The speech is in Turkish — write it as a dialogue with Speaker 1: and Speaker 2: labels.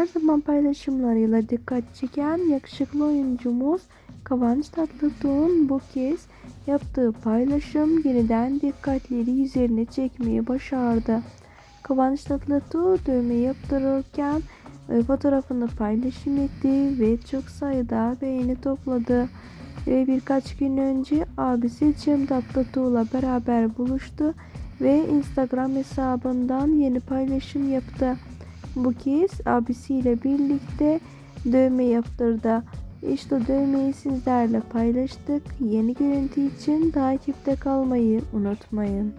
Speaker 1: Her zaman paylaşımlarıyla dikkat çeken yakışıklı oyuncumuz Kıvanç Tatlıtuğ'un bu kez yaptığı paylaşım yeniden dikkatleri üzerine çekmeyi başardı. Kıvanç Tatlıtuğ dövme yaptırırken e, fotoğrafını paylaşım etti ve çok sayıda beğeni topladı. Ve birkaç gün önce abisi Cem Tatlıtuğ'la beraber buluştu ve Instagram hesabından yeni paylaşım yaptı. Bu kez abisiyle birlikte dövme yaptırdı. İşte dövmeyi sizlerle paylaştık. Yeni görüntü için takipte kalmayı unutmayın.